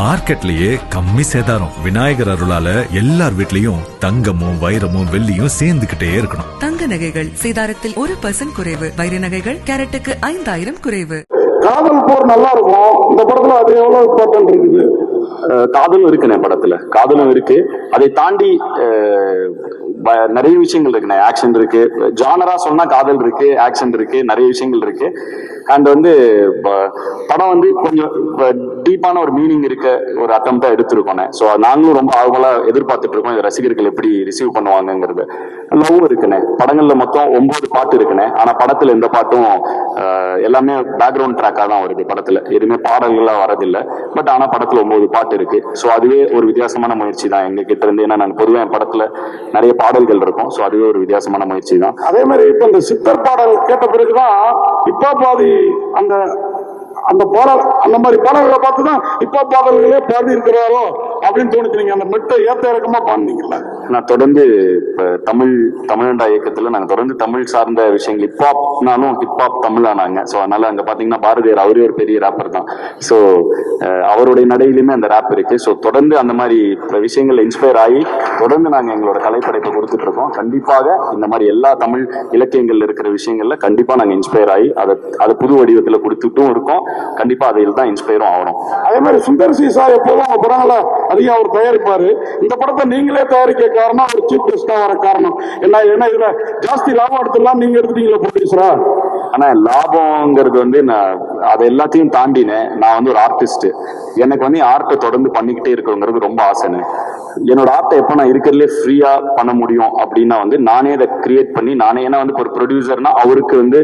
மார்க்கெட்லயே கம்மி சேதாரம். விநாயகர் அருளால எல்லார் வீட்லயும் தங்கமும் வைரமும் வெள்ளியும் சேர்ந்துகிட்டே இருக்கணும். தங்க நகைகள் சேதாரத்தில் ஒரு பர்சன்ட் குறைவு. வைர நகைகள் கேரட்டுக்கு ஐந்தாயிரம் குறைவு. காதல் போர் நல்லா இருக்கும் இந்த படத்துல அது எவ்வளவு இம்பார்ட்டன்ட் இருக்குது? காதலும் இருக்குண்ணே படத்துல. காதலும் இருக்கு. அதை தாண்டி நிறைய விஷயங்கள் இருக்குண்ணே ஆக்ஷன் இருக்கு. ஜானரா சொன்னா காதல் இருக்கு ஆக்ஷன் இருக்கு நிறைய விஷயங்கள் இருக்கு. அண்ட் வந்து ப- படம் வந்து கொஞ்சம் டீப்பான ஒரு மீனிங் இருக்க ஒரு அட்டம் எடுத்திருக்கோம். ஸோ நாங்களும் ரொம்ப ஆர்வலா எதிர்பார்த்துட்டு இருக்கோம் ரசிகர்கள் எப்படி ரிசீவ் பண்ணுவாங்கங்கிறது. லவ் இருக்குண்ணே படங்கள்ல மொத்தம் ஒன்பது பாட்டு இருக்குண்ணே ஆனா படத்துல எந்த பாட்டும் எல்லாமே பேக்ரவுண்ட் ட்ராக்கா தான் வருது படத்துல. எதுவுமே பாடல்களா வரதில்லை. பட் ஆனா படத்துல ஒன்பது பாட்டு இருக்கு. ஸோ அதுவே ஒரு வித்தியாசமான முயற்சி தான். எங்க கிட்ட இருந்து ஏன்னா நான் பொதுவாக என் படத்துல நிறைய பாடல்கள் இருக்கும். ஸோ அதுவே ஒரு வித்தியாசமான முயற்சி தான். அதே மாதிரி இப்ப இந்த சித்தர் பாடல் கேட்ட பிறகுதான் இப்ப பாதி அந்த அந்த பாடல் அந்த மாதிரி பாடல்களை பார்த்து தான் இப்ப பாடல்களே பாடி இருக்கிறாரோ அப்படின்னு தோணுச்சு. நீங்க அந்த மெட்டை ஏத்த இறக்கமா பாடினீங்கல்ல. நான் தொடர்ந்து தமிழ் தமிழண்டா இயக்கத்துல நாங்க தொடர்ந்து தமிழ் சார்ந்த விஷயங்கள் ஹிப்ஹாப்னாலும் ஹிப்ஹாப் தமிழா நாங்க. ஸோ அதனால அங்க பாத்தீங்கன்னா பாரதியார் அவரே ஒரு பெரிய ரேப்பர் தான். ஸோ அவருடைய நடையிலுமே அந்த ரேப் இருக்கு. ஸோ தொடர்ந்து அந்த மாதிரி விஷயங்கள்ல இன்ஸ்பயர் ஆகி தொடர்ந்து நாங்க எங்களோட கலைப்படைப்பை கொடுத்துட்டு இருக்கோம். கண்டிப்பாக இந்த மாதிரி எல்லா தமிழ் இலக்கியங்கள்ல இருக்கிற விஷயங்கள்ல கண்டிப்பா நாங்க இன்ஸ்பயர் ஆகி அதை அதை புது வடிவத்துல கொடுத்துட்டும் இருக்கோம். கண்டிப்பா அதில் தான் இன்ஸ்பயரும் ஆகிறோம் அதே மாதிரி சுந்தர் சி சார் எப்போதும் உங்க படங்களை அதிகம் அவர் தயாரிப்பாரு. இந்த படத்தை நீங்களே தயாரிக்க காரணம் ஒரு சீப் கெஸ்டா வர காரணம். என்ன ஏன்னா இதுல ஜாஸ்தி லாபம் எடுத்துலாம் நீங்க எடுத்துட்டீங்களா ப்ரொடியூசரா ஆனா லாபம்ங்கிறது வந்து நான் அதை எல்லாத்தையும் தாண்டினேன். நான் வந்து ஒரு ஆர்டிஸ்ட் எனக்கு வந்து ஆர்ட்டை தொடர்ந்து பண்ணிக்கிட்டே இருக்கணுங்கிறது ரொம்ப ஆசைன்னு. என்னோட ஆர்ட்டை எப்போ நான் இருக்கிறதுலே ஃப்ரீயா பண்ண முடியும் அப்படின்னா வந்து நானே அதை கிரியேட் பண்ணி நானே ஏன்னா வந்து ஒரு ப்ரொடியூசர்னா அவருக்கு வந்து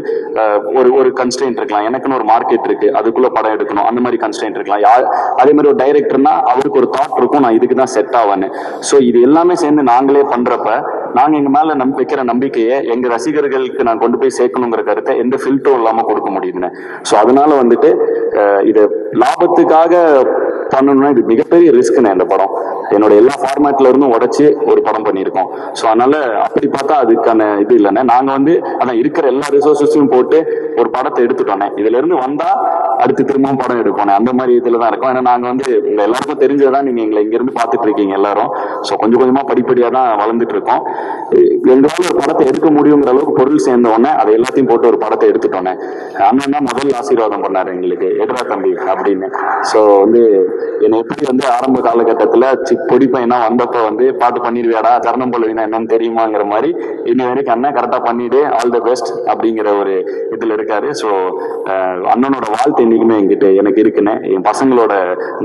ஒரு ஒரு கன்ஸ்டன்ட் இருக்கலாம். எனக்குன்னு ஒரு மார்க்கெட் இருக்கு. அதுக்குள்ள படம் எடுக்கணும். அந்த மாதிரி கன்ஸ்டன்ட் இருக்கலாம். யார் அதே மாதிரி ஒரு டைரக்டர்னா அவருக்கு ஒரு தாட் இருக்கும். நான் இதுக்கு தான் செட் ஆவேன்னு. ஸோ இது எல்லாமே சேர்ந்து நாங்களே பண்றப்ப நாங்க எங்க மேல நம்பி வைக்கிற நம்பிக்கையை எங்க ரசிகர்களுக்கு நான் கொண்டு போய் சேர்க்கணுங்கிற கருத்தை எந்த ஃபில்டரும் இல்லாம கொடுக்க முடியுதுன்னு ஸோ அதனால வந்துட்டு இது லாபத்துக்காக பண்ணணும்னா இது மிகப்பெரிய ரிஸ்க்னு இந்த படம். என்னோட எல்லா ஃபார்மேட்ல இருந்தும் உடைச்சு ஒரு படம் பண்ணியிருக்கோம். ஸோ அதனால அப்படி பார்த்தா அதுக்கான இது இல்லைண்ணே நாங்க வந்து ஆனால் இருக்கிற எல்லா ரிசோர்ஸஸையும் போட்டு ஒரு படத்தை எடுத்துட்டோன்னே இதுல இருந்து வந்தா அடுத்து திரும்பவும் படம் எடுக்கணும். அந்த மாதிரி இதுல தான் இருக்கும். ஏன்னா நாங்க வந்து உங்க எல்லாருக்கும் தெரிஞ்சதான் நீங்க எங்களை இங்க இருந்து பாத்துட்டு இருக்கீங்க எல்லாரும். ஸோ கொஞ்சம் கொஞ்சமா படிப்படியா தான் வளர்ந்துட்டு இருக்கோம். எங்களால ஒரு படத்தை எடுக்க முடியுங்கிற அளவுக்கு பொருள் சேர்ந்த உடனே அதை எல்லாத்தையும் போட்டு ஒரு படத்தை எடுத்துட்டோன்னே அண்ணன் தான் முதல் ஆசீர்வாதம் பண்ணாரு எங்களுக்கு எட்ரா தம்பி அப்படின்னு. ஸோ வந்து என்னை எப்படி வந்து ஆரம்ப காலகட்டத்தில் சிக் பொடி பையனா வந்தப்ப வந்து பாட்டு பண்ணிடுவியாடா தருணம் பல்லவினா என்னன்னு தெரியுமாங்கிற மாதிரி இன்னி வரைக்கும் அண்ணன் கரெக்டாக பண்ணிடு ஆல் த பெஸ்ட் அப்படிங்கிற ஒரு இதில் இருக்காரு. ஸோ அண்ணனோட வாழ்த்து என்னைக்குமே என்கிட்ட எனக்கு இருக்குன்னு என் பசங்களோட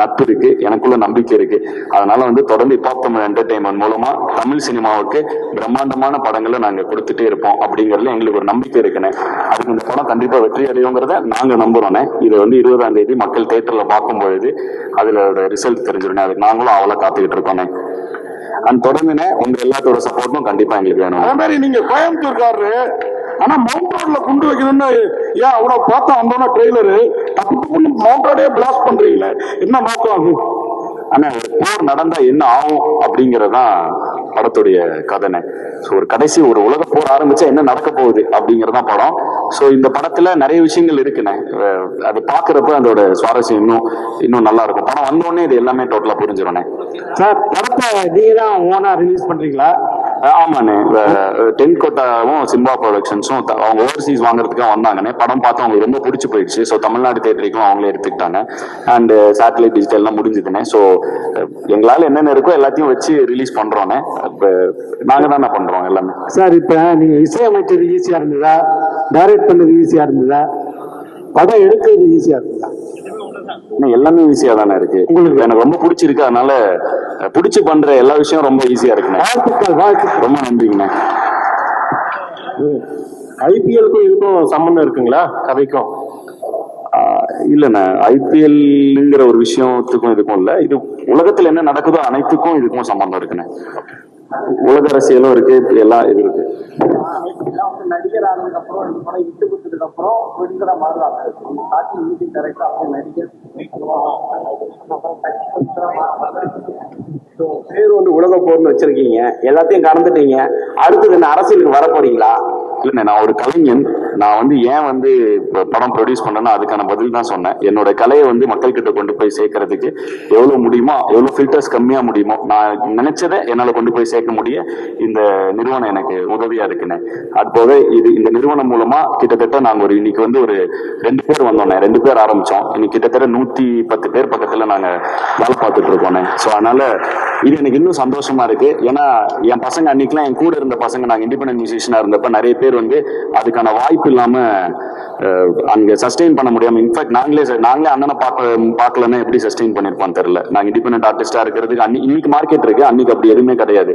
நட்பு இருக்கு எனக்குள்ள நம்பிக்கை இருக்கு. அதனால வந்து தொடர்ந்து இப்போ தமிழ் என்டர்டைன்மெண்ட் மூலமா தமிழ் சினிமாவுக்கு பிரம்ம பிரம்மாண்டமான படங்களை நாங்க கொடுத்துட்டே இருப்போம் அப்படிங்கறதுல எங்களுக்கு ஒரு நம்பிக்கை இருக்குண்ணே. அதுக்கு இந்த படம் கண்டிப்பா வெற்றி அடையுங்கிறத நாங்க நம்புறோண்ணே. இதை வந்து இருபதாம் தேதி மக்கள் தேட்டர்ல பார்க்கும் பொழுது அதுல ரிசல்ட் தெரிஞ்சிடும் அதுக்கு நாங்களும் அவ்வளோ காத்துக்கிட்டு இருக்கோண்ணே. அண்ட் தொடர்ந்துனே உங்க எல்லாத்தோட சப்போர்ட்டும் கண்டிப்பா எங்களுக்கு வேணும் அதே மாதிரி நீங்க கோயம்புத்தூர்காரரு ஆனா மவுண்ட் ரோட்ல குண்டு வைக்கணும்னு ஏன் அவ்வளவு பார்த்தா வந்தோன்னா ட்ரெய்லரு தப்பு மவுண்ட் ரோடே பிளாஸ்ட் பண்றீங்களே. என்ன நோக்கம் அது ஆனா ஒரு போர் நடந்தா என்ன ஆகும் அப்படிங்கறதுதான் படத்துடைய கதனை ஸோ ஒரு கடைசி ஒரு உலக போர் ஆரம்பிச்சா என்ன நடக்க போகுது அப்படிங்கறதுதான் படம். ஸோ இந்த படத்துல நிறைய விஷயங்கள் இருக்குண்ணே. அது பாக்குறப்ப அதோட சுவாரஸ்யம் இன்னும் இன்னும் நல்லா இருக்கும். படம் வந்தோடனே இது எல்லாமே டோட்டலா புரிஞ்சிடும்ண்ணே சார் படத்தை நீங்க தான் ஓனா ரிலீஸ் பண்றீங்களா? ஆமாண்ணே. டென் கோட்டாவும் சிம்பா ப்ரொடக்ஷன்ஸும் அவங்க ஓவர்சீஸ் வாங்குறதுக்காக வந்தாங்கண்ணே. படம் பார்த்து அவங்களுக்கு ரொம்ப பிடிச்சி போயிடுச்சு. ஸோ தமிழ்நாடு தேட்டருக்கும் அவங்களே எடுத்துக்கிட்டாங்க. அண்ட் சேட்டலைட் டிஜிட்டல்லாம் முடிஞ்சுதுண்ணே. ஸோ எங்களால் என்னென்ன இருக்கோ எல்லாத்தையும் வச்சு ரிலீஸ் பண்ணுறோண்ணே இப்போ நாங்கள் தானே பண்ணுறோம் எல்லாமே. சார் இப்போ நீங்கள் இசையமைச்சது ஈஸியாக இருந்ததா? டைரக்ட் பண்ணது ஈஸியாக இருந்ததா? படம் எடுக்கிறது ஈஸியாக இருந்ததா? எல்லாமே ஈஸியா தானே இருக்கு? உங்களுக்கு எனக்கு ரொம்ப பிடிச்சிருக்கு அதனால பிடிச்சு பண்ற எல்லா விஷயம் ரொம்ப ஈஸியா இருக்குண்ணே. ரொம்ப நன்றிங்கண்ணே. ஐபிஎலுக்கும் இதுக்கும் சம்பந்தம் இருக்குங்களா? கதைக்கும். இல்லண்ணே. ஐபிஎல்ங்கிற ஒரு விஷயத்துக்கும் இதுக்கும் இல்ல. இது உலகத்துல என்ன நடக்குதோ அனைத்துக்கும் இதுக்கும் சம்பந்தம் இருக்குண்ணே. உலக அரசியலும் இருக்கு எல்லாம் இது இருக்கு. நடிகர் ஆனதுக்கு அப்புறம் இந்த படம் விட்டு கொடுத்ததுக்கு அப்புறம் ப்ரொடியூசரா மாறுவாங்க ஸ்டார்டிங் மியூசிக் டைரக்டர் அப்புறம் நடிகர். பேர் வந்து உலக போர்னு வச்சிருக்கீங்க. எல்லாத்தையும் கடந்துட்டீங்க. அடுத்தது என்ன அரசியலுக்கு வர போறீங்களா? இல்ல நான் ஒரு கலைஞன். நான் வந்து ஏன் வந்து படம் ப்ரொடியூஸ் பண்ணேன்னா அதுக்கான பதில் தான் சொன்னேன். என்னோட கலையை வந்து மக்கள்கிட்ட கொண்டு போய் சேர்க்கறதுக்கு எவ்வளவு முடியுமோ எவ்வளவு ஃபில்டர்ஸ் கம்மியா முடியுமோ நான் நினைச்சதை என்னால கொண்டு போய் சேர்க்க முடிய இந்த நிறுவனம் எனக்கு உதவியா இருக்குன்னு அது போக இது இந்த நிறுவனம் மூலமா கிட்டத்தட்ட நாங்க ஒரு இன்னைக்கு வந்து ஒரு ரெண்டு பேர் வந்தோண்ணே ரெண்டு பேர் ஆரம்பிச்சோம். இன்னைக்கு கிட்டத்தட்ட நூத்தி பத்து பேர் பக்கத்துல நாங்க வேலை பார்த்துட்டு இருக்கோண்ணே. ஸோ அதனால இது எனக்கு இன்னும் சந்தோஷமா இருக்கு. ஏன்னா என் பசங்க அன்னைக்கெல்லாம் என் கூட இருந்த பசங்க நாங்க இண்டிபெண்டன்ட் மியூசிஷியனா இருந்தப்ப நிறைய பேர் வந்து அதுக்கான வாய்ப்பு இல்லாம அங்க சஸ்டெயின் பண்ண முடியாம இன்ஃபேக்ட் நாங்களே நாங்களே அண்ணனை பார்க்க பார்க்கலன்னா எப்படி சஸ்டெயின் பண்ணிருப்பான்னு தெரியல. நாங்க இண்டிபெண்டன்ட் ஆர்டிஸ்டா இருக்கிறதுக்கு அன்னி இன்னைக்கு மார்க்கெட் இருக்கு அன்னைக்கு அப்படி எதுவுமே கிடையாது.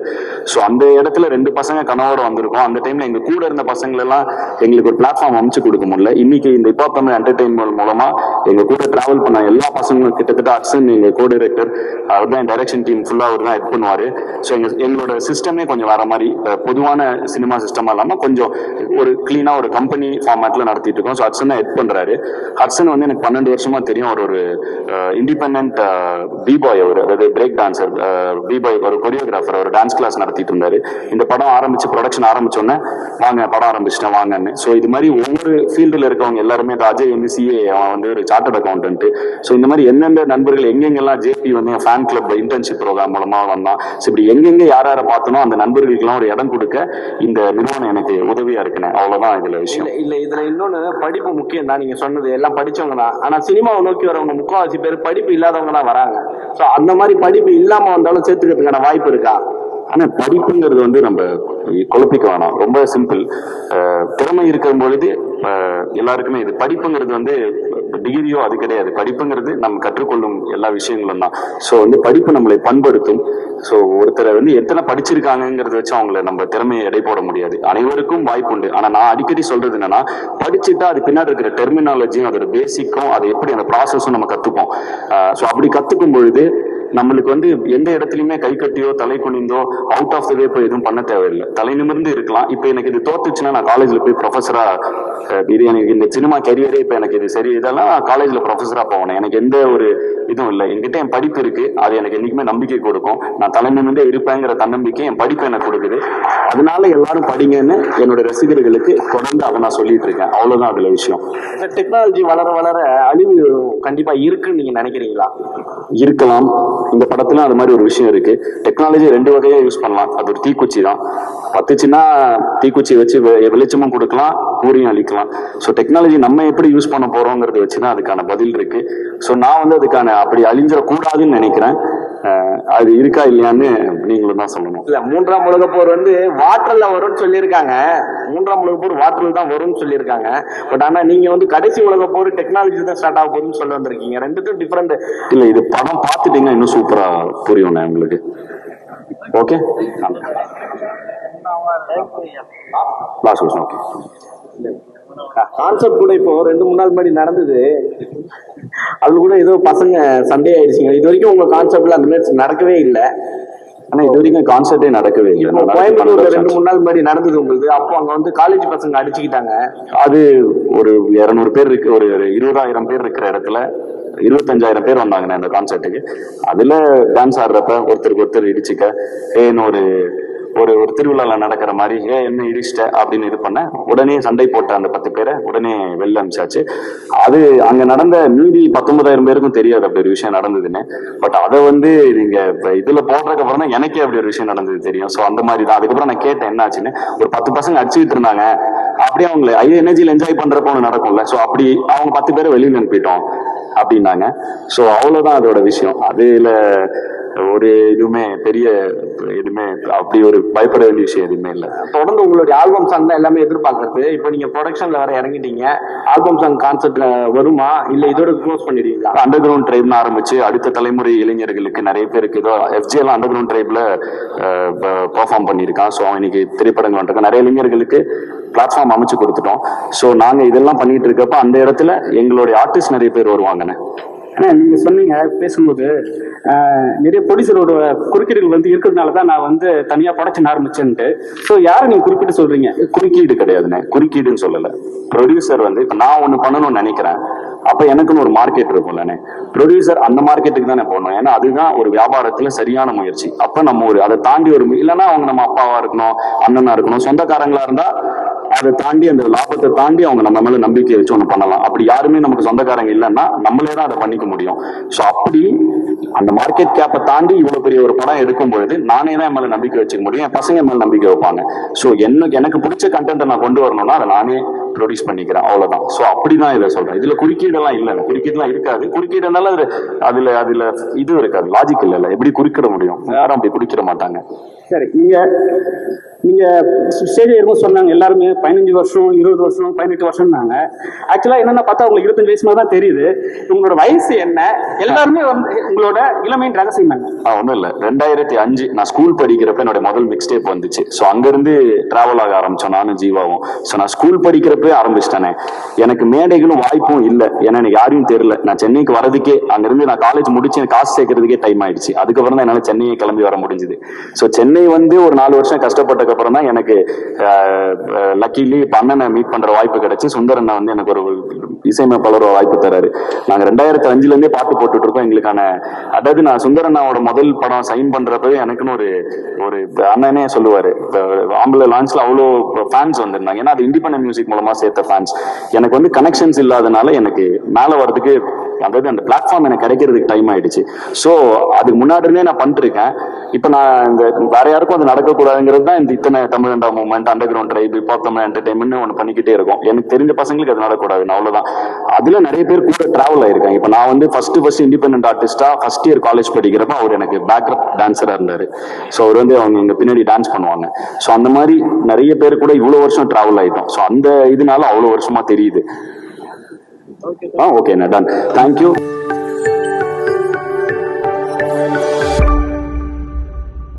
ஸோ அந்த இடத்துல ரெண்டு பசங்க கனவோட வந்திருக்கோம். அந்த டைம்ல எங்க கூட இருந்த பசங்க எல்லாம் எங்களுக்கு ஒரு பிளாட்ஃபார்ம் அமைச்சு கொடுக்க முடியல. இன்னைக்கு இந்த இப்போ தமிழ் என்டர்டைன்மெண்ட் மூலமா எங்க கூட டிராவல் பண்ண எல்லா பசங்களும் கிட்டத்தட்ட அர்சன் எங்க கோ டைரக்டர் அவர் தான் டைரக்ஷன் டீம் ஃபுல்லா அவர் தான் ஹெட் பண்ணுவாரு. ஸோ எங்க எங்களோட சிஸ்டமே கொஞ்சம் வேற மாதிரி பொதுவான சினிமா சிஸ்டமா இல்லாம கொஞ்சம் ஒரு கிளீனா ஒரு கம்பெனி ஃபார்மேட்ல நடத்திட்டு இருக்கோம். ஸோ ஹட்சன் தான் ஹெட் பண்றாரு. ஹட்சன் வந்து எனக்கு பன்னெண்டு வருஷமா தெரியும். அவர் ஒரு இண்டிபெண்ட் பிபாய் அவர். அதாவது பிரேக் டான்சர் பிபாய் ஒரு கொரியோகிராஃபர் அவர் டான்ஸ் கிளாஸ் நடத்திட்டு இருந்தாரு. இந்த படம் ஆரம்பிச்சு ப்ரொடக்ஷன் ஆரம்பிச்சோன்னே வாங்க படம் ஆரம்பிச்சிட்டேன் வாங்கன்னு. ஸோ இது மாதிரி ஒவ்வொரு ஃபீல்டில் இருக்கவங்க எல்லாருமே இந்த அஜய் வந்து சிஏ அவன் வந்து ஒரு சார்ட்டர்ட் அக்கௌண்டன்ட் ஸோ இந்த மாதிரி எந்தெந்த நண்பர்கள் எங்கெங்கெல்லாம் ஜேபி வந்து என் ஃபேன் கிளப் இன்டர்ன்ஷிப் ப்ரோக்ராம் மூலமாக வந்தான். ஸோ இப்படி எங்கெங்க யார் யாரை பார்த்தனோ அந்த நண்பர்களுக்கெல்லாம் ஒரு இடம் கொடுக்க இந்த நிறுவனம் எனக்கு உதவி உதவியா இருக்குண்ணே அவ்வளவுதான் இதுல விஷயம். இல்ல இதுல இன்னொன்னு படிப்பு முக்கியம் தான் நீங்க சொன்னது எல்லாம் படிச்சவங்க தான் ஆனா சினிமாவை நோக்கி வரவங்க முக்காவாசி பேர் படிப்பு இல்லாதவங்க தான் வராங்க. சோ அந்த மாதிரி படிப்பு இல்லாம வந்தாலும் சேர்த்துக்கிறதுக்கான வாய்ப்பு இருக்கா? ஆனா படிப்புங்கிறது வந்து நம்ம குழப்பிக்க வேணாம். ரொம்ப சிம்பிள் திறமை இருக்கும் பொழுது எல்லாருக்குமே இது படிப்புங்கிறது வந்து டிகிரியோ அது கிடையாது. படிப்புங்கிறது நம்ம கற்றுக்கொள்ளும் எல்லா விஷயங்களும் தான். ஸோ வந்து படிப்பு நம்மளை பண்படுத்தும். ஸோ ஒருத்தரை வந்து எத்தனை படிச்சிருக்காங்கங்கிறத வச்சு அவங்கள நம்ம திறமையை எடை போட முடியாது. அனைவருக்கும் வாய்ப்பு உண்டு. நான் அடிக்கடி சொல்றது என்னன்னா படிச்சுட்டா அது பின்னாடி இருக்கிற டெர்மினாலஜியும் அதோட பேசிக்கும் அது எப்படி அந்த ப்ராசஸும் நம்ம கற்றுப்போம் ஸோ அப்படி கற்றுக்கும் பொழுது நம்மளுக்கு வந்து எந்த இடத்துலயுமே கை கட்டியோ தலை குனிந்தோ அவுட் ஆஃப் த வே போய் எதுவும் பண்ண தேவையில்லை. தலை நிமிர்ந்து இருக்கலாம். இப்போ எனக்கு இது தோத்துச்சுன்னா நான் காலேஜ்ல போய் ப்ரொஃபஸரா இது எனக்கு இந்த சினிமா கரியரே இப்போ எனக்கு இது சரி. இதெல்லாம் காலேஜ்ல ப்ரொஃபஸரா போகணும். எனக்கு எந்த ஒரு இதுவும் இல்லை. என்கிட்ட என் படிப்பு இருக்கு. அது எனக்கு என்னைக்குமே நம்பிக்கை கொடுக்கும். நான் தலை நிமிர்ந்தே இருப்பேங்கிற தன்னம்பிக்கை என் படிப்பு எனக்கு கொடுக்குது. அதனால எல்லாரும் படிங்கன்னு என்னோட ரசிகர்களுக்கு தொடர்ந்து அதை நான் சொல்லிட்டு இருக்கேன். அவ்வளவுதான் அதுல விஷயம். டெக்னாலஜி வளர வளர அழிவு கண்டிப்பா இருக்குன்னு நீங்க நினைக்கிறீங்களா? இருக்கலாம். இந்த படத்துல அது மாதிரி ஒரு விஷயம் இருக்கு. டெக்னாலஜி ரெண்டு வகையா யூஸ் பண்ணலாம். அது ஒரு தீக்குச்சி தான். பத்துச்சுன்னா தீக்குச்சி வச்சு வெ- வெளிச்சமும் கொடுக்கலாம் ஊரையும் அழிக்கலாம். ஸோ டெக்னாலஜி நம்ம எப்படி யூஸ் பண்ண போறோங்கிறத வச்சு தான் அதுக்கான பதில் இருக்கு. ஸோ நான் வந்து அதுக்கான அப்படி அழிஞ்சிடக்கூடாதுன்னு நினைக்கிறேன். அது இருக்கா இல்லையான்னு நீங்களும் தான் சொல்லணும். இல்ல மூன்றாம் உலக போர் வந்து வாட்டர்ல வரும்னு சொல்லியிருக்காங்க. மூன்றாம் உலக போர் வாட்டர்ல தான் வரும்னு சொல்லியிருக்காங்க. பட் ஆனா நீங்க வந்து கடைசி உலக போர் டெக்னாலஜி தான் ஸ்டார்ட் ஆக போகுதுன்னு சொல்ல வந்திருக்கீங்க. ரெண்டுக்கும் டிஃபரெண்ட் இல்ல இது படம் பார்த்துட்டீங்கன்னா இன்னும் சூப்பரா புரியும் உங்களுக்கு. ஓகே லாஸ்ட் ஓகே கான்செப்ட் கூட இப்போ ரெண்டு மூணு நாள் முன்னாடி நடந்தது. அது கூட ஏதோ பசங்க சண்டே ஆயிடுச்சுங்க. இது வரைக்கும் உங்க கான்செப்ட்ல அந்த மாதிரி நடக்கவே இல்லை. ஆனா இது வரைக்கும் கான்சர்ட்டே நடக்கவே இல்லை. கோயம்புத்தூர்ல ரெண்டு. மூணு நாள் முன்னாடி நடந்தது உங்களுக்கு. அப்போ அங்க வந்து காலேஜ் பசங்க அடிச்சுக்கிட்டாங்க. அது ஒரு இருநூறு பேர் இருக்கு ஒரு இருபதாயிரம் பேர் இருக்கிற இடத்துல. இருபத்தஞ்சாயிரம் பேர் வந்தாங்கண்ணே அந்த கான்சர்ட்டுக்கு அதுல டான்ஸ் ஆடுறப்ப ஒருத்தருக்கு ஒருத்தர் இடிச்சுக்க ஏன்னு ஒரு ஒரு ஒரு திருவிழாவில் நடக்கிற மாதிரி ஏ என்ன இடிச்சிட்ட? அப்படின்னு இது பண்ண உடனே சண்டை போட்ட அந்த பத்து பேரை உடனே வெளில அனுப்பிச்சாச்சு. அது அங்க நடந்த மீதி பத்தொன்பதாயிரம் பேருக்கும் தெரியாது அப்படி ஒரு விஷயம் நடந்ததுன்னு. பட் அதை வந்து நீங்க இதுல போடுறதுக்கு அப்புறம் தான் எனக்கே அப்படி ஒரு விஷயம் நடந்தது தெரியும். ஸோ அந்த மாதிரி தான். அதுக்கப்புறம் நான் கேட்டேன் என்ன ஆச்சுன்னு? ஒரு பத்து பசங்க அடிச்சுக்கிட்டு இருந்தாங்க. அப்படியே அவங்களை ஐயோ எனர்ஜியில் என்ஜாய் பண்றப்போ ஒன்று நடக்கும்ல. ஸோ அப்படி அவங்க பத்து பேரை வெளியில் அனுப்பிட்டோம் அப்படின்னாங்க. ஸோ அவ்வளோதான் அதோட விஷயம். அதுல ஒரு இதுவுமே பெரிய எதுவுமே அப்படி ஒரு பயப்பட வேண்டிய விஷயம் எதுவுமே இல்லை. தொடர்ந்து உங்களுடைய ஆல்பம் சாங் தான் எல்லாமே எதிர்பார்க்கறது. இப்போ நீங்க ப்ரொடக்ஷன்ல வர இறங்கிட்டீங்க. ஆல்பம் சாங் கான்செப்ட் வருமா? இல்ல இதோட க்ளோஸ் பண்ணிடுவீங்களா? அண்டர் கிரவுண்ட் ட்ரைப்னு ஆரம்பிச்சு அடுத்த தலைமுறை இளைஞர்களுக்கு நிறைய பேருக்கு ஏதோ எஃப்ஜி எல்லாம் அண்டர் கிரவுண்ட் ட்ரைப்ல பெர்ஃபார்ம் பண்ணியிருக்கான். ஸோ இன்னைக்கு திரைப்படங்கள் வந்துருக்கான். நிறைய இளைஞர்களுக்கு பிளாட்ஃபார்ம் அமைச்சு கொடுத்துட்டோம். ஸோ நாங்க இதெல்லாம் பண்ணிட்டு இருக்கப்ப அந்த இடத்துல எங்களுடைய ஆர்டிஸ்ட் நிறைய பேர் வருவாங்கண்ணே ஆனா நீங்க சொன்னீங்க பேசும்போது நிறைய ப்ரொடியூசரோட குறுக்கீடுகள் வந்து இருக்கிறதுனால தான் நான் வந்து தனியா படைச்சு ஆரம்பிச்சேன்ட்டு. ஸோ யாரை நீங்க குறிப்பிட்டு சொல்றீங்க? குறுக்கீடு கிடையாதுண்ணே. குறுக்கீடுன்னு சொல்லல. ப்ரொடியூசர் வந்து இப்போ நான் ஒன்று பண்ணணும்னு நினைக்கிறேன். அப்ப எனக்குன்னு ஒரு மார்க்கெட் இருக்கும்லண்ணே. ப்ரொடியூசர் அந்த மார்க்கெட்டுக்கு தானே போகணும். ஏன்னா அதுதான் ஒரு வியாபாரத்துல சரியான முயற்சி. அப்ப நம்ம ஒரு அதை தாண்டி ஒரு இல்லைன்னா அவங்க நம்ம அப்பாவா இருக்கணும் அண்ணனா இருக்கணும் சொந்தக்காரங்களா இருந்தா அதை தாண்டி அந்த லாபத்தை தாண்டி அவங்க நம்ம மேல நம்பிக்கை வச்சு ஒன்று பண்ணலாம். அப்படி யாருமே நமக்கு சொந்தக்காரங்க இல்லைன்னா நம்மளே தான் அதை பண்ணிக்க முடியும். ஸோ அப்படி அந்த மார்க்கெட் கேப்பை தாண்டி இவ்வளவு பெரிய ஒரு படம் எடுக்கும் பொழுது நானே தான் என் மேல நம்பிக்கை வச்சுக்க முடியும். என் பசங்க என் மேல நம்பிக்கை வைப்பாங்க. ஸோ எனக்கு எனக்கு பிடிச்ச கண்டென்ட்டை நான் கொண்டு வரணும்னா அதை நானே ப்ரொடியூஸ் பண்ணிக்கிறேன். அவ்வளவுதான். ஸோ அப்படிதான் இதை சொல்றேன். இதுல குறுக்கீடெல்லாம் இல்லை. குறுக்கீடுலாம் இருக்காது. குறுக்கீடுனால அதுல அதுல இது இருக்காது. லாஜிக் இல்ல எப்படி குறுக்கிட முடியும்? யாரும் அப்படி குறுக்கிட மாட்டாங்க. சரி நீங்க நீங்க ஸ்டேஜ் இருக்கும் சொன்னாங்க எல்லாருமே பதினஞ்சு வருஷம் இருபது வருஷம் பதினெட்டு வருஷம்னாங்க. ஆக்சுவலா என்னன்னா பார்த்தா உங்களுக்கு இருபத்தஞ்சு வயசு மாதிரி தான் தெரியுது. உங்களோட வயசு என்ன? எல்லாருமே வந்து உங்களோட இளமையின் ரகசியம் என்ன? ஒன்றும் ஒண்ணும் இல்ல. ரெண்டாயிரத்தி அஞ்சு நான் ஸ்கூல் படிக்கிறப்ப என்னோட முதல் மிக்ஸ் டேப் வந்துச்சு. ஸோ அங்கிருந்து டிராவல் ஆக ஆரம்பிச்சோம் நானும் ஜீவாவும். ஸோ நான் ஸ்கூல் படிக்கிறப்பே ஆரம்பிச்சிட்டேனே. எனக்கு மேடைகளும் வாய்ப்பும் இல்லை. ஏன்னா எனக்கு யாரையும் தெரியல. நான் சென்னைக்கு வரதுக்கே அங்கிருந்து நான் காலேஜ் முடிச்சு எனக்கு காசு சேர்க்கறதுக்கே டைம் ஆயிடுச்சு. அதுக்கப்புறம் தான் என்னால சென்னையை கிளம்பி வர முடிஞ்சுது. ஸோ சென்னை வந்து ஒரு நாலு வருஷம் கஷ்டப்பட்டதுக்கு அப்புறம் தான் எனக்கு லக்கிலி அண்ணனை மீட் பண்ற வாய்ப்பு கிடைச்சு. சுந்தரண்ணா வந்து எனக்கு ஒரு இசையமைப்பாளர் ஒரு வாய்ப்பு தராரு. நாங்க ரெண்டாயிரத்தி அஞ்சுல இருந்தே பாட்டு போட்டுட்டு இருக்கோம் எங்களுக்கான. அதாவது நான் சுந்தரண்ணாவோட முதல் படம் சைன் பண்றப்பவே எனக்குன்னு ஒரு ஒரு அண்ணனே சொல்லுவாரு. ஆம்பளை லான்ச்ல அவ்வளோ ஃபேன்ஸ் வந்திருந்தாங்க. ஏன்னா அது இண்டிபெண்டன்ட் மியூசிக் மூலமா சேர்த்த ஃபேன்ஸ் எனக்கு வந்து கனெக்ஷன்ஸ் இல்லாதனால எனக்கு மேல வரதுக்கு அதாவது அந்த பிளாட்ஃபார்ம் எனக்கு கிடைக்கிறதுக்கு டைம் ஆயிடுச்சு. ஸோ அதுக்கு முன்னாடி இருந்தே நான் பண்ணிருக்கேன் இப்போ நான் இந்த வேற யாருக்கும் அது நடக்கக்கூடாதுங்கிறது தான் இந்த இத்தனை தமிழண்டா மூமெண்ட் அண்டர் கிரவுண்ட் ட்ரைப் இப்போ தமிழ் என்டர்டைன்மெண்ட் ஒன்று பண்ணிக்கிட்டே இருக்கும். எனக்கு தெரிஞ்ச பசங்களுக்கு அது நடக்கக்கூடாது அவ்வளோதான் அதில் நிறைய பேர் கூட டிராவல் ஆயிருக்காங்க. இப்போ நான் வந்து ஃபர்ஸ்ட் ஃபர்ஸ்ட் இண்டிபெண்டன்ட் ஆர்டிஸ்டா ஃபர்ஸ்ட் இயர் காலேஜ் படிக்கிறப்ப அவர் எனக்கு பேக்ரப் டான்சரா இருந்தாரு. ஸோ அவர் வந்து அவங்க எங்க பின்னாடி டான்ஸ் பண்ணுவாங்க. ஸோ அந்த மாதிரி நிறைய பேர் கூட இவ்வளோ வருஷம் டிராவல் ஆயிட்டோம். ஸோ அந்த இதனால அவ்வளோ வருஷமா தெரியுது. ஆ ஓகே டன் தேங்க்யூ